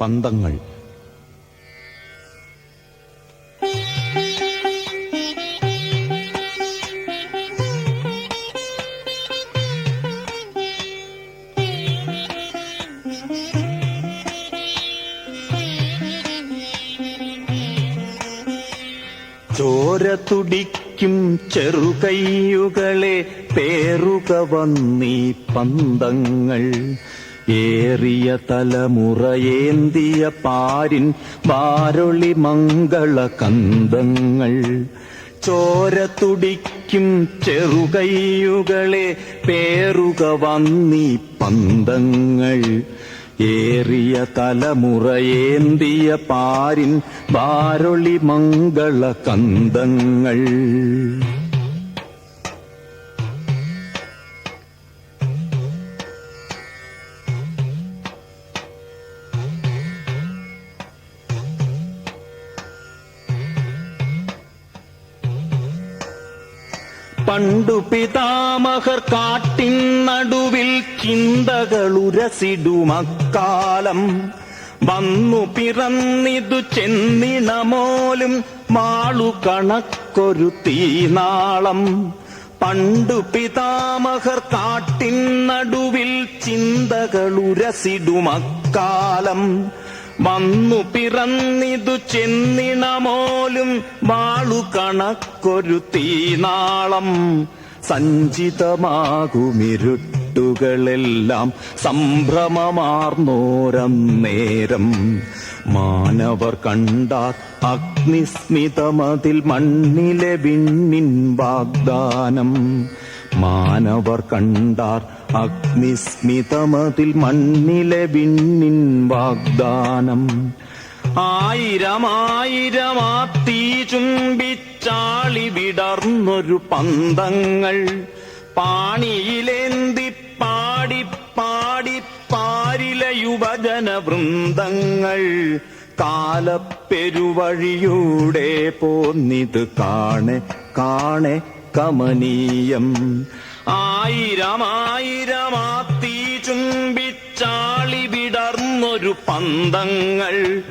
പന്തങ്ങൾ. ചോര തുടിക്കും ചെറുകയ്യുകളെ പേറുക വന്നീ പന്തങ്ങൾ. ഏറിയ തലമുറയേന്തിയ പാരിൻ വാരൊളി മംഗള കന്തങ്ങൾ ചോര തുടിക്കും ചെറുകയ്യുകളെ പേറുക വന്നീ പന്തങ്ങൾ. ഏറിയ തലമുറയേന്തിയ പാരിൻ വാരൊളി മംഗള കന്തങ്ങൾ പണ്ടു പിതാമഹർ കാട്ടിൻ നടുവിൽ ചിന്തകളുരസിടുമക്കാലം വന്നു പിറന്നിതു ചെന്നിണമോലും മാളു കണക്കൊരു തീനാളം. പണ്ടു പിതാമഹർ കാട്ടിൻ നടുവിൽ ചിന്തകളുരസിടുമക്കാലം വന്നു പിറന്നിതു ചെന്നിണമോലും വാളു കണക്കൊരു തീനാളം. സഞ്ചിതമാകുമിരുട്ടുകളെല്ലാം സംഭ്രമമാർന്നോരന്നേരം മാനവർ കണ്ട അഗ്നിസ്മിതമതിൽ മണ്ണിലെ വിണ്ണിൻ വാഗ്ദാനം. മാനവർ കണ്ടാർ അഗ്നിസ്മിതമതിൽ മണ്ണിലെ വിണ്ണിൻ വാഗ്ദാനം. ആയിരം ആയിരം ആ തീ ചുംബിച്ചാളി വിടർന്നൊരു പന്തങ്ങൾ. പാണിയിലേന്തി പാടി പാടി പാരില യുവജന വൃന്ദങ്ങൾ. കാലപ്പെരുവഴിയൂടെ പോന്നിത് കാണെ കാണെ കമനീയം. ആയിരം ആയിരം ആ തീ ചുംബിച്ചാളി വിടർന്നൊരു പന്തങ്ങൾ.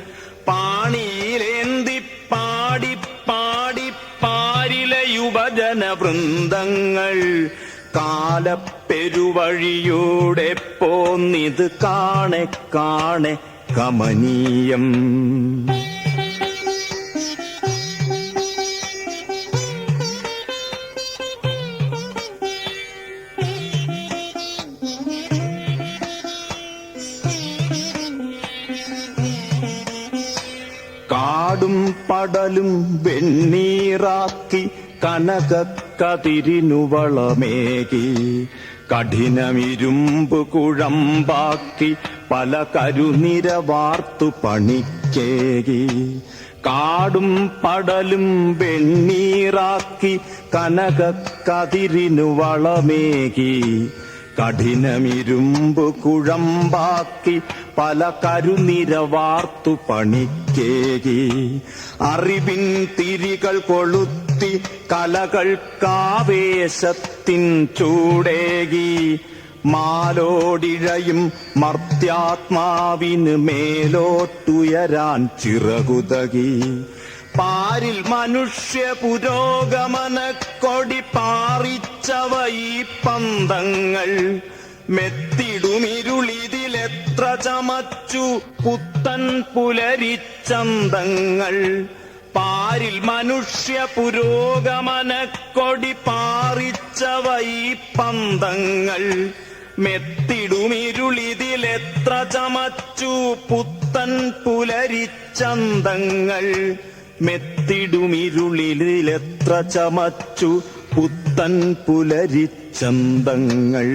പാണിയിലേന്തി പാടി പാടി പാരിലെ യുവജന വൃന്ദങ്ങൾ കാലപ്പെരുവഴിയൂടെ പോന്നിത് കാണെ കാണെ കമനീയം. പടലും വെണ്ണീറാക്കി കനക കതിരിനുവളമേകി കഠിനമിരുമ്പ് കുഴമ്പാക്കി പല കരുനിര വാർത്തു പണിക്കേകി. കാടും പടലും വെണ്ണീറാക്കി കനകക്കതിരിനു വളമേകി. കഠിനമിരുമ്പ് കുഴമ്പാക്കി പല കരുനിരവാർത്തു പണിക്കേകി. അറിവിൻ തിരികൾ കൊളുത്തി കലകൾക്കാവേശത്തിൻ ചൂടേകി. മാലോടിഴയും മർത്യാത്മാവിന് മേലോട്ടുയരാൻ ചിറകുതകി. പാരിൽ മനുഷ്യ പുരോഗമന കൊടി പാറിച്ചവ ഈ പന്തങ്ങൾ. മെത്തിടുമിരുളിതിലെത്ര ചമച്ചു പുത്തൻ പുലരിച്ചന്തങ്ങൾ. പാരിൽ മനുഷ്യ പുരോഗമന കൊടി പാറിച്ചവ ഈ പന്തങ്ങൾ. മെത്തിടുമിരുളിതിലെത്ര ചമച്ചു പുത്തൻ പുലരിച്ചന്തങ്ങൾ. മെത്തിടുമിരുളിലെത്ര ചമച്ചു പുത്തൻ പുലരിച്ചന്തങ്ങൾ.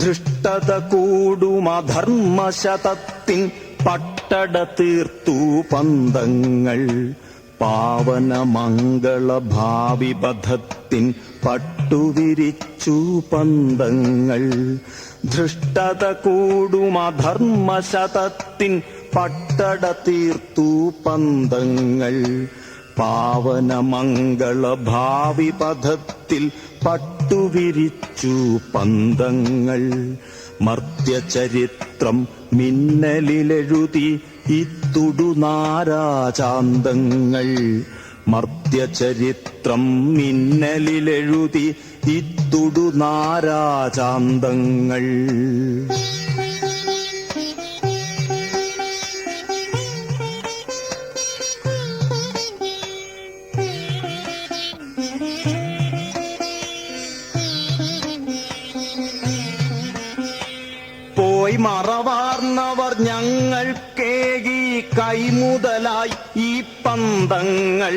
ധൃഷ്ടത കൂടുമധർമ്മശതത്തിൻ പട്ടട തീർത്തു പന്തങ്ങൾ. പാവന മംഗള ഭാവി പഥത്തിൻ പട്ടുവിരിച്ചു പന്തങ്ങൾ. ധൃഷ്ടത കൂടുമധർമ്മശതത്തിൻ പട്ടട തീർത്തു പന്തങ്ങൾ. പാവന മംഗള ഭാവി പഥത്തിൽ പട്ടുവിരിച്ചു പന്തങ്ങൾ. മർത്യചരിത്രം മിന്നലിലെഴുതി ഇത്തുടു നാരാചാന്തങ്ങൾ. മർത്യചരിത്രം മിന്നലിലെഴുതി ഇത്തുടു നാരാചാന്തങ്ങൾ. പോയി ഞങ്ങൾക്കേകി കൈമുതലായി ഈ പന്തങ്ങൾ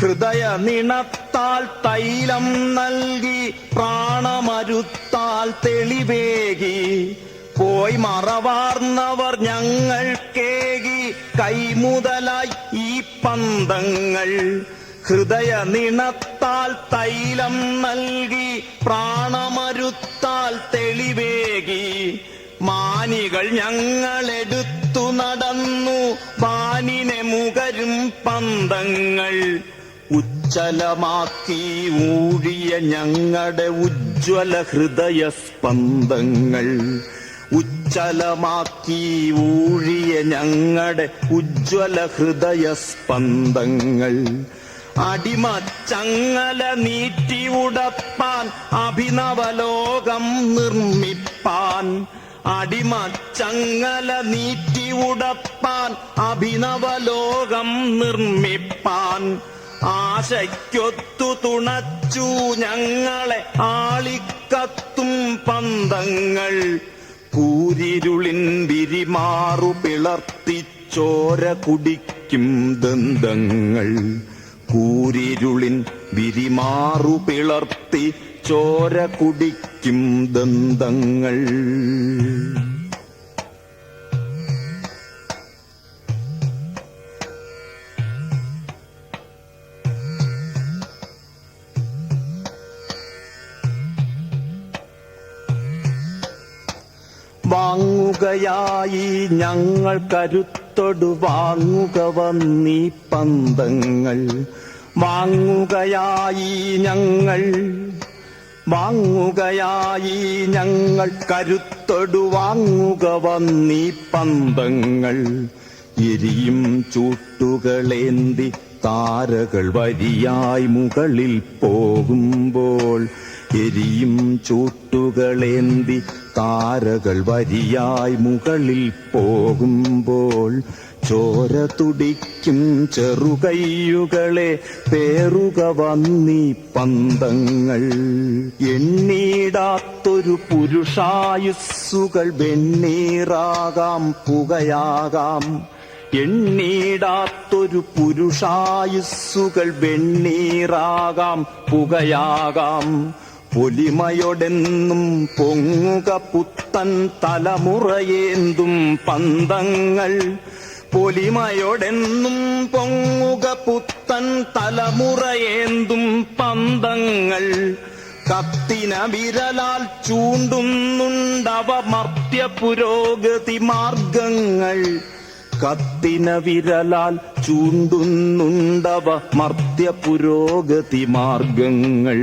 ഹൃദയ നിണത്താൽ തൈലം നൽകി പ്രാണമരുത്താൽ തെളിവേകി. പോയി മറവാർന്നവർ ഞങ്ങൾ കേകി കൈമുതലായി ഈ പന്തങ്ങൾ ഹൃദയ നിണത്താൽ തൈലം നൽകി പ്രാണമരുത്താൽ തെളിവേകി. മാനികൾ ഞങ്ങളെടുത്തു നടന്നു. പാനിനെ മുകരും പന്തങ്ങൾ ഉജ്ജലമാക്കി ഊഴിയ ഞങ്ങളുടെ ഉജ്ജ്വല ഹൃദയ സ്പന്ദങ്ങൾ. ഉജ്ജലമാക്കി ഊഴിയ ഞങ്ങളുടെ ഉജ്ജ്വല ഹൃദയ സ്പന്ദങ്ങൾ. അടിമ അടിമച്ചങ്ങല നീറ്റി ഉടപ്പാൻ അഭിനവലോകം നിർമ്മിപ്പാൻ. അടിമച്ചങ്ങല നീറ്റി ഉടപ്പാൻ അഭിനവലോകം നിർമ്മിപ്പാൻ. ആശയ്ക്കൊത്തു തുണച്ചു ഞങ്ങളെ ആളിക്കത്തും പന്തങ്ങൾ. കൂരിരുളിൻ വിരിമാറു പിളർത്തി ചോര കുടിക്കും ദന്തങ്ങൾ. കൂരിരുളിൻ വിരിമാറു പിളർത്തി ചോര കുടിക്കും ദന്തങ്ങൾ. വാങ്ങുകയായി ഞങ്ങൾ കരുത്തൊടു വാങ്ങുക വന്നീ പന്തങ്ങൾ. വാങ്ങുകയായി ഞങ്ങൾ വാങ്ങുകയായി ഞങ്ങൾ കരുത്തൊടു വാങ്ങുക വന്നീ പന്തങ്ങൾ. എരിയും ചൂട്ടുകളേന്തി താരകൾ വരിയായി മുകളിൽ പോകുമ്പോൾ എരിയും ചൂട്ടുകളേന്തി താരകൾ വരിയായി മുകളിൽ പോകുമ്പോൾ ചോര തുടിക്കും ചെറുകയ്യുകളെ പേറുക വന്നീ പന്തങ്ങൾ. എണ്ണീടാത്തൊരു പുരുഷായുസ്സുകൾ വെണ്ണീറാകാം പുകയാകാം. എണ്ണീടാത്തൊരു പുരുഷായുസ്സുകൾ വെണ്ണീറാകാം പുകയാകാം. പൊലിമയൊടെന്നും പൊങ്ങുക പുത്തൻ തലമുറയേന്തും പന്തങ്ങൾ. പൊലിമയൊടെന്നും പൊങ്ങുക പുത്തൻ തലമുറയേന്തും പന്തങ്ങൾ. കത്തിന വിരലാൽ ചൂണ്ടുന്നുണ്ടവ മർത്യ പുരോഗതി മാർഗങ്ങൾ. കത്തിന വിരലാൽ ചൂണ്ടുന്നുണ്ടവ മർത്യ പുരോഗതി മാർഗങ്ങൾ.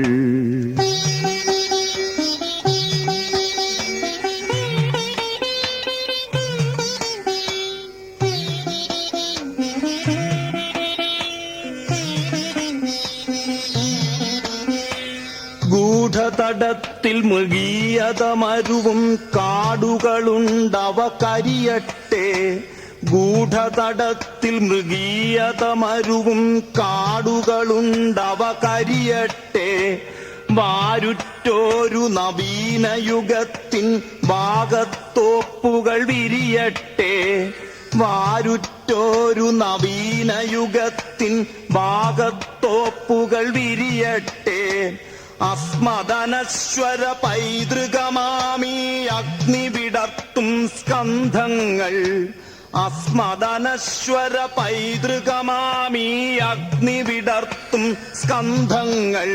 ഗൂഢതടത്തിൽ മൃഗീയതമരുവും കാടുകളുണ്ടവ കരിയട്ടെ. ഗൂഢതടത്തിൽ മൃഗീയതമരുവും കാടുകളുണ്ടവ കരിയട്ടെ. വാരുറ്റോരു നവീന യുഗത്തിൻ ഭാഗത്തോപ്പുകൾ വിരിയട്ടെ. വാരുറ്റോരു നവീന യുഗത്തിൻ ഭാഗത്തോപ്പുകൾ വിരിയട്ടെ. അസ്മദനശ്വര പൈതൃകമാമീ അഗ്നി വിടർത്തും സ്കന്ധങ്ങൾ. അസ്മദനശ്വര പൈതൃകമാമീ അഗ്നി വിടർത്തും സ്കന്ധങ്ങൾ.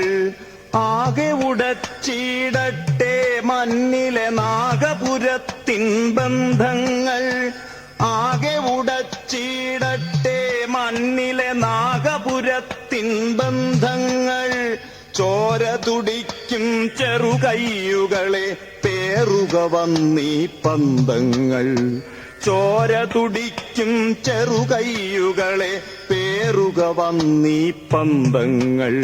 ആകെ ഉടച്ചിടട്ടെ മണ്ണിലെ നാഗപുരത്തിൻ ബന്ധങ്ങൾ. ആകെ ഉടച്ചിടട്ടെ മണ്ണിലെ നാഗപുരത്തിൻ ബന്ധങ്ങൾ. ചോര തുടിക്കും ചെറുകയ്യുകളെ പേറുക വന്നീ പന്തങ്ങൾ. ചോര തുടിക്കും ചെറുകയ്യുകളെ പേറുക വന്നീ പന്തങ്ങൾ.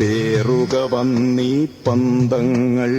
പേറുക വന്നീ പന്തങ്ങൾ.